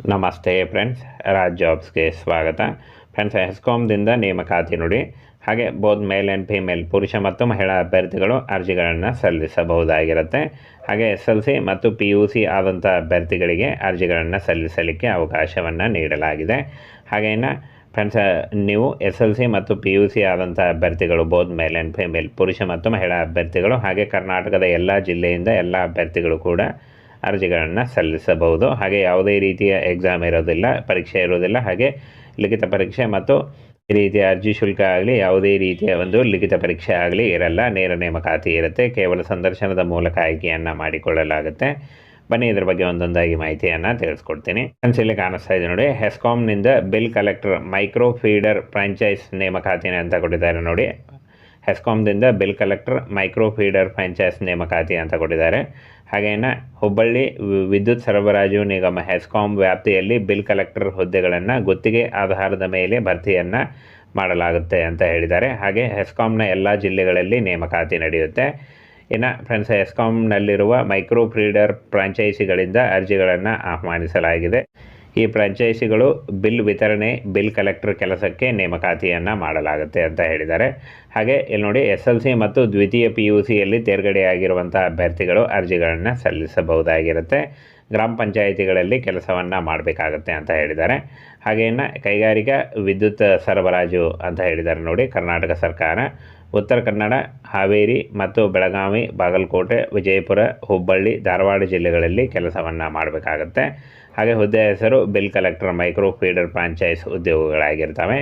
ನಮಸ್ತೆ ಫ್ರೆಂಡ್ಸ್ ರಾಜ್ ಜಾಬ್ಸ್ಗೆ ಸ್ವಾಗತ. ಫ್ರೆಂಡ್ಸ್ ಹೆಸ್ಕಾಮ್ದಿಂದ ನೇಮಕಾತಿ ನೋಡಿ. ಹಾಗೆ ಬೋದ್ ಮೇಲ್ ಆ್ಯಂಡ್ ಫಿಮೇಲ್ ಪುರುಷ ಮತ್ತು ಮಹಿಳಾ ಅಭ್ಯರ್ಥಿಗಳು ಅರ್ಜಿಗಳನ್ನು ಸಲ್ಲಿಸಬಹುದಾಗಿರುತ್ತೆ. ಹಾಗೆ ಎಸ್ ಎಲ್ ಸಿ ಮತ್ತು ಪಿ ಯು ಸಿ ಆದಂಥ ಅಭ್ಯರ್ಥಿಗಳಿಗೆ ಅರ್ಜಿಗಳನ್ನು ಸಲ್ಲಿಸಲಿಕ್ಕೆ ಅವಕಾಶವನ್ನು ನೀಡಲಾಗಿದೆ. ಹಾಗೇನ ಫ್ರೆಂಡ್ಸ್ ನೀವು ಎಸ್ ಎಲ್ ಸಿ ಮತ್ತು ಪಿ ಯು ಸಿ ಆದಂಥ ಅಭ್ಯರ್ಥಿಗಳು ಬೋತ್ ಮೇಲ್ ಆ್ಯಂಡ್ ಫಿಮೇಲ್ ಪುರುಷ ಮತ್ತು ಮಹಿಳಾ ಅಭ್ಯರ್ಥಿಗಳು, ಹಾಗೆ ಕರ್ನಾಟಕದ ಎಲ್ಲ ಜಿಲ್ಲೆಯಿಂದ ಎಲ್ಲ ಅಭ್ಯರ್ಥಿಗಳು ಕೂಡ ಅರ್ಜಿಗಳನ್ನು ಸಲ್ಲಿಸಬಹುದು. ಹಾಗೆ ಯಾವುದೇ ರೀತಿಯ ಎಕ್ಸಾಮ್ ಇರೋದಿಲ್ಲ, ಪರೀಕ್ಷೆ ಇರೋದಿಲ್ಲ. ಹಾಗೆ ಲಿಖಿತ ಪರೀಕ್ಷೆ ಮತ್ತು ಈ ರೀತಿಯ ಅರ್ಜಿ ಶುಲ್ಕ ಆಗಲಿ, ಯಾವುದೇ ರೀತಿಯ ಒಂದು ಲಿಖಿತ ಪರೀಕ್ಷೆ ಆಗಲಿ ಇರಲ್ಲ. ನೇರ ನೇಮಕಾತಿ ಇರುತ್ತೆ. ಕೇವಲ ಸಂದರ್ಶನದ ಮೂಲಕ ಆಯ್ಕೆಯನ್ನು ಮಾಡಿಕೊಳ್ಳಲಾಗುತ್ತೆ. ಬನ್ನಿ, ಇದರ ಬಗ್ಗೆ ಒಂದೊಂದಾಗಿ ಮಾಹಿತಿಯನ್ನು ತಿಳಿಸ್ಕೊಡ್ತೀನಿ. ಕನ್ಸಿಲ್ಲಿ ಕಾಣಿಸ್ತಾ ಇದೆ ನೋಡಿ. ಹೆಸ್ಕಾಮ್ನಿಂದ bill collector micro feeder franchise ನೇಮಕಾತಿನ ಅಂತ ಕೊಟ್ಟಿದ್ದಾರೆ ನೋಡಿ. ಹೆಸ್ಕಾಮ್ದಿಂದ bill collector micro feeder franchise ನೇಮಕಾತಿ ಅಂತ ಕೊಟ್ಟಿದ್ದಾರೆ. ಹಾಗೇನ ಹುಬ್ಬಳ್ಳಿ ವಿದ್ಯುತ್ ಸರಬರಾಜು ನಿಗಮ ಹೆಸ್ಕಾಂ ವ್ಯಾಪ್ತಿಯಲ್ಲಿ ಬಿಲ್ ಕಲೆಕ್ಟರ್ ಹುದ್ದೆಗಳನ್ನು ಗುತ್ತಿಗೆ ಆಧಾರದ ಮೇಲೆ ಭರ್ತಿಯನ್ನು ಮಾಡಲಾಗುತ್ತೆ ಅಂತ ಹೇಳಿದ್ದಾರೆ. ಹಾಗೆ ಹೆಸ್ಕಾಂನ ಎಲ್ಲ ಜಿಲ್ಲೆಗಳಲ್ಲಿ ನೇಮಕಾತಿ ನಡೆಯುತ್ತೆ. ಇನ್ನು ಫ್ರೆಂಡ್ಸ್ ಹೆಸ್ಕಾಂನಲ್ಲಿರುವ ಮೈಕ್ರೋ ಫ್ರೀಡರ್ ಫ್ರಾಂಚೈಸಿಗಳಿಂದ ಅರ್ಜಿಗಳನ್ನು ಆಹ್ವಾನಿಸಲಾಗಿದೆ. ಈ ಫ್ರಾಂಚೈಸಿಗಳು ಬಿಲ್ ವಿತರಣೆ, ಬಿಲ್ ಕಲೆಕ್ಟರ್ ಕೆಲಸಕ್ಕೆ ನೇಮಕಾತಿಯನ್ನು ಮಾಡಲಾಗುತ್ತೆ ಅಂತ ಹೇಳಿದ್ದಾರೆ. ಹಾಗೆ ಇಲ್ಲಿ ನೋಡಿ, ಎಸ್ ಎಲ್ ಸಿ ಮತ್ತು ದ್ವಿತೀಯ ಪಿ ಯು ಸಿಯಲ್ಲಿ ತೇರ್ಗಡೆಯಾಗಿರುವಂಥ ಅಭ್ಯರ್ಥಿಗಳು ಅರ್ಜಿಗಳನ್ನು ಸಲ್ಲಿಸಬಹುದಾಗಿರುತ್ತೆ. ಗ್ರಾಮ ಪಂಚಾಯಿತಿಗಳಲ್ಲಿ ಕೆಲಸವನ್ನು ಮಾಡಬೇಕಾಗತ್ತೆ ಅಂತ ಹೇಳಿದ್ದಾರೆ. ಹಾಗೆ ಕೈಗಾರಿಕಾ ವಿದ್ಯುತ್ ಸರಬರಾಜು ಅಂತ ಹೇಳಿದ್ದಾರೆ ನೋಡಿ, ಕರ್ನಾಟಕ ಸರ್ಕಾರ. ಉತ್ತರ ಕನ್ನಡ, ಹಾವೇರಿ ಮತ್ತು ಬೆಳಗಾವಿ, ಬಾಗಲಕೋಟೆ, ವಿಜಯಪುರ, ಹುಬ್ಬಳ್ಳಿ, ಧಾರವಾಡ ಜಿಲ್ಲೆಗಳಲ್ಲಿ ಕೆಲಸವನ್ನು ಮಾಡಬೇಕಾಗತ್ತೆ. ಹಾಗೆ ಹುದ್ದೆ ಹೆಸರು bill collector, micro feeder franchise ಉದ್ಯೋಗಗಳಾಗಿರ್ತವೆ.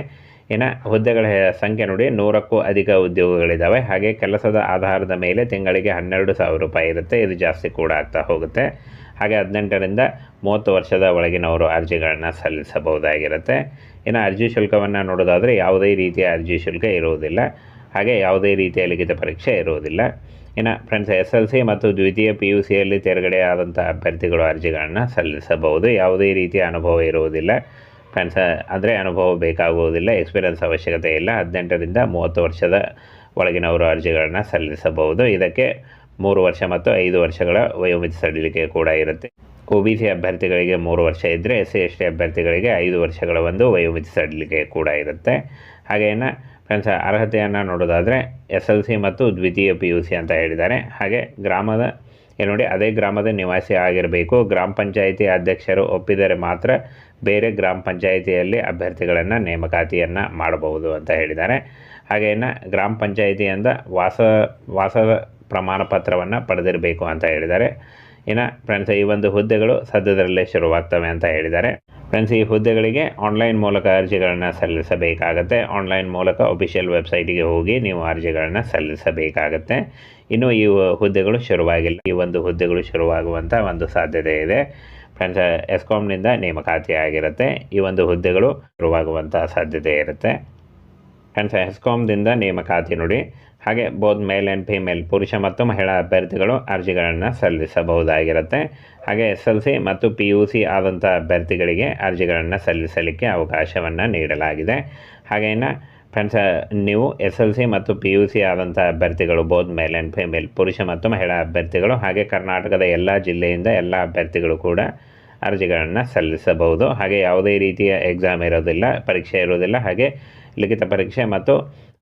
ಇನ್ನು ಹುದ್ದೆಗಳ ಸಂಖ್ಯೆ ನೋಡಿ ನೂರಕ್ಕೂ ಅಧಿಕ ಉದ್ಯೋಗಗಳಿದ್ದಾವೆ ಹಾಗೆ ಕೆಲಸದ ಆಧಾರದ ಮೇಲೆ ತಿಂಗಳಿಗೆ ಹನ್ನೆರಡು ಸಾವಿರ ರೂಪಾಯಿ ಇರುತ್ತೆ. ಇದು ಜಾಸ್ತಿ ಕೂಡ ಆಗ್ತಾ ಹೋಗುತ್ತೆ. ಹಾಗೆ ಹದಿನೆಂಟರಿಂದ ಮೂವತ್ತು ವರ್ಷದ ಒಳಗಿನವರು ಅರ್ಜಿಗಳನ್ನು ಸಲ್ಲಿಸಬಹುದಾಗಿರುತ್ತೆ. ಇನ್ನು ಅರ್ಜಿ ಶುಲ್ಕವನ್ನು ನೋಡೋದಾದರೆ ಯಾವುದೇ ರೀತಿಯ ಅರ್ಜಿ ಶುಲ್ಕ ಇರುವುದಿಲ್ಲ. ಹಾಗೆ ಯಾವುದೇ ರೀತಿಯ ಲಿಖಿತ ಪರೀಕ್ಷೆ ಇರುವುದಿಲ್ಲ. ಇನ್ನು ಫ್ರೆಂಡ್ಸ್ ಎಸ್ ಎಲ್ ಸಿ ಮತ್ತು ದ್ವಿತೀಯ ಪಿ ಯು ಸಿಯಲ್ಲಿ ತೇರ್ಗಡೆ ಆದಂಥ ಅಭ್ಯರ್ಥಿಗಳು ಅರ್ಜಿಗಳನ್ನು ಸಲ್ಲಿಸಬಹುದು. ಯಾವುದೇ ರೀತಿಯ ಅನುಭವ ಇರುವುದಿಲ್ಲ. ಫ್ರೆಂಡ್ಸ್ ಅಂದರೆ ಅನುಭವ ಬೇಕಾಗುವುದಿಲ್ಲ. ಎಕ್ಸ್ಪೀರಿಯನ್ಸ್ ಅವಶ್ಯಕತೆ ಇಲ್ಲ. ಹದಿನೆಂಟರಿಂದ ಮೂವತ್ತು ವರ್ಷದ ಒಳಗಿನವರು ಅರ್ಜಿಗಳನ್ನು ಸಲ್ಲಿಸಬಹುದು. ಇದಕ್ಕೆ ಮೂರು ವರ್ಷ ಮತ್ತು ಐದು ವರ್ಷಗಳ ವಯೋಮಿತಿ ಸಡಿಲಿಕೆ ಕೂಡ ಇರುತ್ತೆ. ಒ ಬಿ ಸಿ ಅಭ್ಯರ್ಥಿಗಳಿಗೆ ಮೂರು ವರ್ಷ ಇದ್ದರೆ ಎಸ್ ಸಿ, ಎಸ್ ಟಿ ಅಭ್ಯರ್ಥಿಗಳಿಗೆ ಐದು ವರ್ಷಗಳ ಒಂದು ವಯೋಮಿತಿ ಸಡಿಲಿಕೆ ಕೂಡ ಇರುತ್ತೆ. ಹಾಗೇನ ಫ್ರೆಂಡ್ಸ್ ಅರ್ಹತೆಯನ್ನು ನೋಡೋದಾದರೆ ಎಸ್ ಎಲ್ ಸಿ ಮತ್ತು ದ್ವಿತೀಯ ಪಿ ಯು ಸಿ ಅಂತ ಹೇಳಿದ್ದಾರೆ. ಹಾಗೆ ಗ್ರಾಮದ, ಇಲ್ಲಿ ನೋಡಿ, ಅದೇ ಗ್ರಾಮದ ನಿವಾಸಿ ಆಗಿರಬೇಕು. ಗ್ರಾಮ ಪಂಚಾಯಿತಿ ಅಧ್ಯಕ್ಷರು ಒಪ್ಪಿದರೆ ಮಾತ್ರ ಬೇರೆ ಗ್ರಾಮ ಪಂಚಾಯಿತಿಯಲ್ಲಿ ಅಭ್ಯರ್ಥಿಗಳನ್ನು ನೇಮಕಾತಿಯನ್ನು ಮಾಡಬಹುದು ಅಂತ ಹೇಳಿದ್ದಾರೆ. ಹಾಗೆ ಇನ್ನು ಗ್ರಾಮ ಪಂಚಾಯಿತಿಯಿಂದ ವಾಸ ವಾಸದ ಪ್ರಮಾಣ ಪತ್ರವನ್ನು ಪಡೆದಿರಬೇಕು ಅಂತ ಹೇಳಿದ್ದಾರೆ. ಇನ್ನು ಫ್ರೆಂಡ್ಸ್ ಈ ಒಂದು ಹುದ್ದೆಗಳು ಸದ್ಯದಲ್ಲೇ ಶುರುವಾಗ್ತವೆ ಅಂತ ಹೇಳಿದ್ದಾರೆ. ಫ್ರೆಂಡ್ಸ್ ಈ ಹುದ್ದೆಗಳಿಗೆ ಆನ್ಲೈನ್ ಮೂಲಕ ಅರ್ಜಿಗಳನ್ನು ಸಲ್ಲಿಸಬೇಕಾಗತ್ತೆ. ಆನ್ಲೈನ್ ಮೂಲಕ ಅಫಿಷಿಯಲ್ ವೆಬ್ಸೈಟಿಗೆ ಹೋಗಿ ನೀವು ಅರ್ಜಿಗಳನ್ನು ಸಲ್ಲಿಸಬೇಕಾಗತ್ತೆ. ಇನ್ನು ಈ ಹುದ್ದೆಗಳು ಶುರುವಾಗಿಲ್ಲ. ಈ ಒಂದು ಹುದ್ದೆಗಳು ಶುರುವಾಗುವಂಥ ಒಂದು ಸಾಧ್ಯತೆ ಇದೆ. ಫ್ರೆಂಡ್ಸ್ ಎಸ್ಕಾಮ್ನಿಂದ ನೇಮಕಾತಿ ಆಗಿರುತ್ತೆ ಈ ಒಂದು ಹುದ್ದೆಗಳು ಶುರುವಾಗುವಂಥ ಸಾಧ್ಯತೆ ಇರುತ್ತೆ. ಫ್ರೆಂಡ್ಸ್ ಹೆಸ್ಕಾಮ್ದಿಂದ ನೇಮಕಾತಿ ನೋಡಿ. ಹಾಗೆ ಬೋದ್ ಮೇಲ್ ಆ್ಯಂಡ್ ಫಿಮೇಲ್ ಪುರುಷ ಮತ್ತು ಮಹಿಳಾ ಅಭ್ಯರ್ಥಿಗಳು ಅರ್ಜಿಗಳನ್ನು ಸಲ್ಲಿಸಬಹುದಾಗಿರುತ್ತೆ. ಹಾಗೆ ಎಸ್ ಎಲ್ ಸಿ ಮತ್ತು ಪಿ ಯು ಸಿ ಆದಂಥ ಅಭ್ಯರ್ಥಿಗಳಿಗೆ ಅರ್ಜಿಗಳನ್ನು ಸಲ್ಲಿಸಲಿಕ್ಕೆ ಅವಕಾಶವನ್ನು ನೀಡಲಾಗಿದೆ. ಹಾಗೆ ಫ್ರೆಂಡ್ಸ್ ನೀವು ಎಸ್ ಎಲ್ ಸಿ ಮತ್ತು ಪಿ ಯು ಸಿ ಆದಂಥ ಅಭ್ಯರ್ಥಿಗಳು ಬೋತ್ ಮೇಲ್ ಆ್ಯಂಡ್ ಫಿಮೇಲ್ ಪುರುಷ ಮತ್ತು ಮಹಿಳಾ ಅಭ್ಯರ್ಥಿಗಳು, ಹಾಗೆ ಕರ್ನಾಟಕದ ಎಲ್ಲ ಜಿಲ್ಲೆಯಿಂದ ಎಲ್ಲ ಅಭ್ಯರ್ಥಿಗಳು ಕೂಡ ಅರ್ಜಿಗಳನ್ನು ಸಲ್ಲಿಸಬಹುದು. ಹಾಗೆ ಯಾವುದೇ ರೀತಿಯ ಎಕ್ಸಾಮ್ ಇರೋದಿಲ್ಲ, ಪರೀಕ್ಷೆ ಇರೋದಿಲ್ಲ. ಹಾಗೆ ಲಿಖಿತ ಪರೀಕ್ಷೆ ಮತ್ತು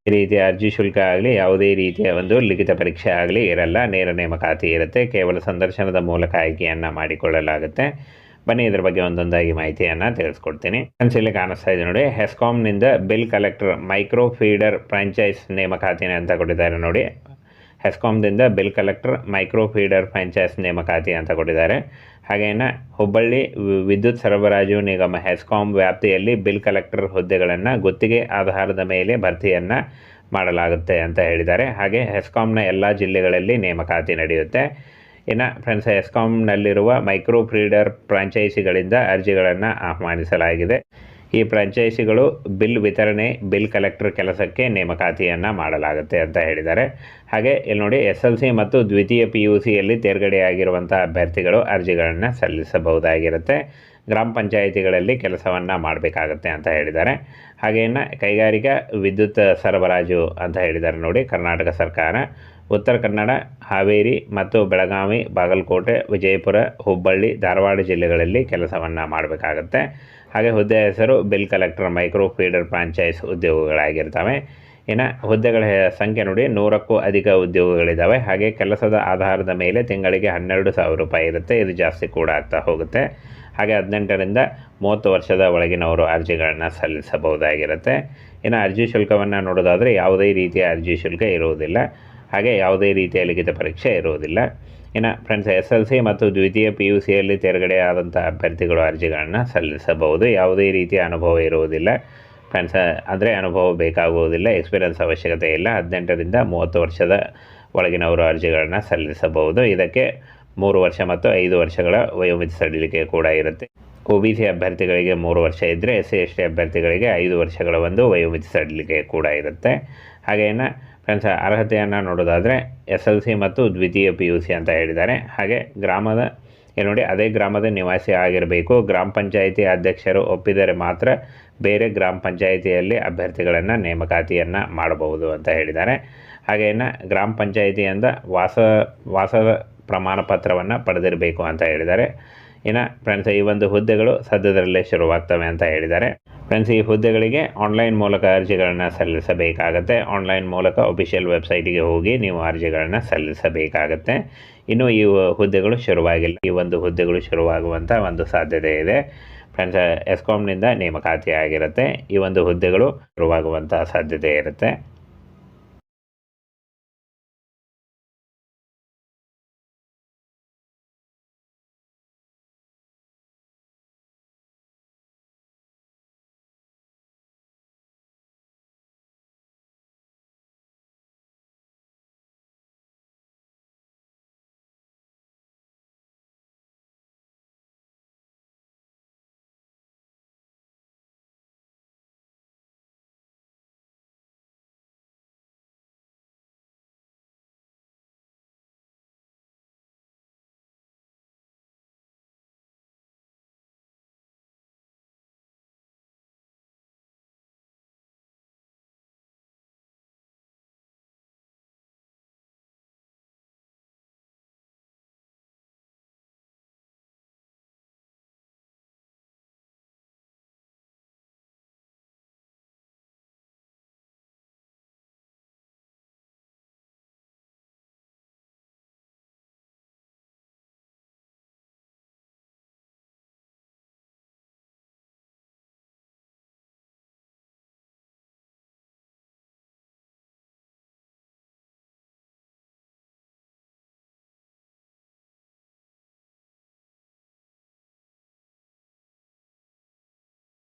ಈ ರೀತಿಯ ಅರ್ಜಿ ಶುಲ್ಕ ಆಗಲಿ, ಯಾವುದೇ ರೀತಿಯ ಒಂದು ಲಿಖಿತ ಪರೀಕ್ಷೆ ಆಗಲಿ ಇರಲ್ಲ. ನೇರ ನೇಮಕಾತಿ ಇರುತ್ತೆ. ಕೇವಲ ಸಂದರ್ಶನದ ಮೂಲಕ ಆಯ್ಕೆಯನ್ನು ಮಾಡಿಕೊಳ್ಳಲಾಗುತ್ತೆ. ಬನ್ನಿ, ಇದರ ಬಗ್ಗೆ ಒಂದೊಂದಾಗಿ ಮಾಹಿತಿಯನ್ನು ತಿಳಿಸ್ಕೊಡ್ತೀನಿ. ಇಲ್ಲಿ ಕಾಣಿಸ್ತಾ ಇದೆ ನೋಡಿ ಹೆಸ್ಕಾಮ್ನಿಂದ bill collector micro feeder franchise ನೇಮಕಾತಿನ ಅಂತ ಕೊಟ್ಟಿದ್ದಾರೆ ನೋಡಿ. ಹೆಸ್ಕಾಮ್ದಿಂದ bill collector micro feeder franchise ನೇಮಕಾತಿ ಅಂತ ಕೊಟ್ಟಿದ್ದಾರೆ. ಹಾಗೇನ ಹುಬ್ಬಳ್ಳಿ ವಿದ್ಯುತ್ ಸರಬರಾಜು ನಿಗಮ ಹೆಸ್ಕಾಂ ವ್ಯಾಪ್ತಿಯಲ್ಲಿ ಬಿಲ್ ಕಲೆಕ್ಟರ್ ಹುದ್ದೆಗಳನ್ನು ಗುತ್ತಿಗೆ ಆಧಾರದ ಮೇಲೆ ಭರ್ತಿಯನ್ನು ಮಾಡಲಾಗುತ್ತೆ ಅಂತ ಹೇಳಿದ್ದಾರೆ. ಹಾಗೆ ಹೆಸ್ಕಾಂನ ಎಲ್ಲ ಜಿಲ್ಲೆಗಳಲ್ಲಿ ನೇಮಕಾತಿ ನಡೆಯುತ್ತೆ. ಇನ್ನು ಫ್ರೆಂಡ್ಸ್ ಹೆಸ್ಕಾಂನಲ್ಲಿರುವ ಮೈಕ್ರೋ ಫ್ರೀಡರ್ ಫ್ರಾಂಚೈಸಿಗಳಿಂದ ಅರ್ಜಿಗಳನ್ನು ಆಹ್ವಾನಿಸಲಾಗಿದೆ. ಈ ಫ್ರಾಂಚೈಸಿಗಳು ಬಿಲ್ ವಿತರಣೆ, ಬಿಲ್ ಕಲೆಕ್ಟರ್ ಕೆಲಸಕ್ಕೆ ನೇಮಕಾತಿಯನ್ನು ಮಾಡಲಾಗುತ್ತೆ ಅಂತ ಹೇಳಿದ್ದಾರೆ. ಹಾಗೆ ಇಲ್ಲಿ ನೋಡಿ, ಎಸ್ ಎಲ್ ಸಿ ಮತ್ತು ದ್ವಿತೀಯ ಪಿ ಯು ಸಿಯಲ್ಲಿ ತೇರ್ಗಡೆಯಾಗಿರುವಂಥ ಅಭ್ಯರ್ಥಿಗಳು ಅರ್ಜಿಗಳನ್ನು ಸಲ್ಲಿಸಬಹುದಾಗಿರುತ್ತೆ. ಗ್ರಾಮ ಪಂಚಾಯಿತಿಗಳಲ್ಲಿ ಕೆಲಸವನ್ನು ಮಾಡಬೇಕಾಗತ್ತೆ ಅಂತ ಹೇಳಿದ್ದಾರೆ. ಹಾಗೆ ಕೈಗಾರಿಕಾ ವಿದ್ಯುತ್ ಸರಬರಾಜು ಅಂತ ಹೇಳಿದ್ದಾರೆ ನೋಡಿ, ಕರ್ನಾಟಕ ಸರ್ಕಾರ. ಉತ್ತರ ಕನ್ನಡ, ಹಾವೇರಿ ಮತ್ತು ಬೆಳಗಾವಿ, ಬಾಗಲಕೋಟೆ, ವಿಜಯಪುರ, ಹುಬ್ಬಳ್ಳಿ, ಧಾರವಾಡ ಜಿಲ್ಲೆಗಳಲ್ಲಿ ಕೆಲಸವನ್ನು ಮಾಡಬೇಕಾಗತ್ತೆ. ಹಾಗೆ ಹುದ್ದೆ ಹೆಸರು bill collector, micro feeder franchise ಉದ್ಯೋಗಗಳಾಗಿರ್ತವೆ. ಇನ್ನು ಹುದ್ದೆಗಳ ಸಂಖ್ಯೆ ನೋಡಿ ನೂರಕ್ಕೂ ಅಧಿಕ ಉದ್ಯೋಗಗಳಿದ್ದಾವೆ ಹಾಗೆ ಕೆಲಸದ ಆಧಾರದ ಮೇಲೆ ತಿಂಗಳಿಗೆ ಹನ್ನೆರಡು ಸಾವಿರ ರೂಪಾಯಿ ಇರುತ್ತೆ. ಇದು ಜಾಸ್ತಿ ಕೂಡ ಆಗ್ತಾ ಹೋಗುತ್ತೆ. ಹಾಗೆ ಹದಿನೆಂಟರಿಂದ ಮೂವತ್ತು ವರ್ಷದ ಒಳಗಿನವರು ಅರ್ಜಿಗಳನ್ನು ಸಲ್ಲಿಸಬಹುದಾಗಿರುತ್ತೆ. ಇನ್ನು ಅರ್ಜಿ ಶುಲ್ಕವನ್ನು ನೋಡೋದಾದರೆ ಯಾವುದೇ ರೀತಿಯ ಅರ್ಜಿ ಶುಲ್ಕ ಇರುವುದಿಲ್ಲ. ಹಾಗೆ ಯಾವುದೇ ರೀತಿಯ ಲಿಖಿತ ಪರೀಕ್ಷೆ ಇರುವುದಿಲ್ಲ. ಇನ್ನು ಫ್ರೆಂಡ್ಸ್ ಎಸ್ ಎಲ್ ಸಿ ಮತ್ತು ದ್ವಿತೀಯ ಪಿ ಯು ಸಿಯಲ್ಲಿ ತೇರ್ಗಡೆ ಆದಂಥ ಅಭ್ಯರ್ಥಿಗಳು ಅರ್ಜಿಗಳನ್ನು ಸಲ್ಲಿಸಬಹುದು. ಯಾವುದೇ ರೀತಿಯ ಅನುಭವ ಇರುವುದಿಲ್ಲ. ಫ್ರೆಂಡ್ಸ್ ಅಂದರೆ ಅನುಭವ ಬೇಕಾಗುವುದಿಲ್ಲ. ಎಕ್ಸ್ಪೀರಿಯನ್ಸ್ ಅವಶ್ಯಕತೆ ಇಲ್ಲ. ಹದಿನೆಂಟರಿಂದ ಮೂವತ್ತು ವರ್ಷದ ಒಳಗಿನವರು ಅರ್ಜಿಗಳನ್ನು ಸಲ್ಲಿಸಬಹುದು. ಇದಕ್ಕೆ ಮೂರು ವರ್ಷ ಮತ್ತು ಐದು ವರ್ಷಗಳ ವಯೋಮಿತಿ ಸಡಿಲಿಕೆ ಕೂಡ ಇರುತ್ತೆ. ಒ ಬಿ ಸಿ ಅಭ್ಯರ್ಥಿಗಳಿಗೆ ಮೂರು ವರ್ಷ ಇದ್ದರೆ ಎಸ್ ಸಿ ಎಸ್ ಟಿ ಅಭ್ಯರ್ಥಿಗಳಿಗೆ ಐದು ವರ್ಷಗಳ ಒಂದು ವಯೋಮಿತಿ ಸಡಿಲಿಕೆ ಕೂಡ ಇರುತ್ತೆ. ಹಾಗೆಯೇ ಫ್ರೆಂಡ್ಸ್ ಅರ್ಹತೆಯನ್ನು ನೋಡೋದಾದರೆ ಎಸ್ ಎಲ್ ಸಿ ಮತ್ತು ದ್ವಿತೀಯ ಪಿ ಯು ಸಿ ಅಂತ ಹೇಳಿದ್ದಾರೆ. ಹಾಗೆ ಗ್ರಾಮದ, ಇಲ್ಲಿ ನೋಡಿ, ಅದೇ ಗ್ರಾಮದ ನಿವಾಸಿ ಆಗಿರಬೇಕು. ಗ್ರಾಮ ಪಂಚಾಯಿತಿ ಅಧ್ಯಕ್ಷರು ಒಪ್ಪಿದರೆ ಮಾತ್ರ ಬೇರೆ ಗ್ರಾಮ ಪಂಚಾಯಿತಿಯಲ್ಲಿ ಅಭ್ಯರ್ಥಿಗಳನ್ನು ನೇಮಕಾತಿಯನ್ನು ಮಾಡಬಹುದು ಅಂತ ಹೇಳಿದ್ದಾರೆ. ಹಾಗೆಯೇ ಗ್ರಾಮ ಪಂಚಾಯಿತಿಯಿಂದ ವಾಸ ವಾಸದ ಪ್ರಮಾಣ ಪತ್ರವನ್ನು ಪಡೆದಿರಬೇಕು ಅಂತ ಹೇಳಿದ್ದಾರೆ. ಇನ್ನು ಫ್ರೆಂಡ್ಸ್ ಈ ಒಂದು ಹುದ್ದೆಗಳು ಸದ್ಯದಲ್ಲೇ ಶುರುವಾಗ್ತವೆ ಅಂತ ಹೇಳಿದ್ದಾರೆ. ಫ್ರೆಂಡ್ಸ್ ಈ ಹುದ್ದೆಗಳಿಗೆ ಆನ್ಲೈನ್ ಮೂಲಕ ಅರ್ಜಿಗಳನ್ನು ಸಲ್ಲಿಸಬೇಕಾಗತ್ತೆ. ಆನ್ಲೈನ್ ಮೂಲಕ ಅಫಿಷಿಯಲ್ ವೆಬ್ಸೈಟಿಗೆ ಹೋಗಿ ನೀವು ಅರ್ಜಿಗಳನ್ನು ಸಲ್ಲಿಸಬೇಕಾಗತ್ತೆ. ಇನ್ನು ಈ ಹುದ್ದೆಗಳು ಶುರುವಾಗಿಲ್ಲ. ಈ ಒಂದು ಹುದ್ದೆಗಳು ಶುರುವಾಗುವಂಥ ಒಂದು ಸಾಧ್ಯತೆ ಇದೆ. ಫ್ರೆಂಡ್ಸ್ ಎಸ್ಕಾಮ್ನಿಂದ ನೇಮಕಾತಿ ಆಗಿರುತ್ತೆ ಈ ಒಂದು ಹುದ್ದೆಗಳು ಶುರುವಾಗುವಂಥ ಸಾಧ್ಯತೆ ಇರುತ್ತೆ.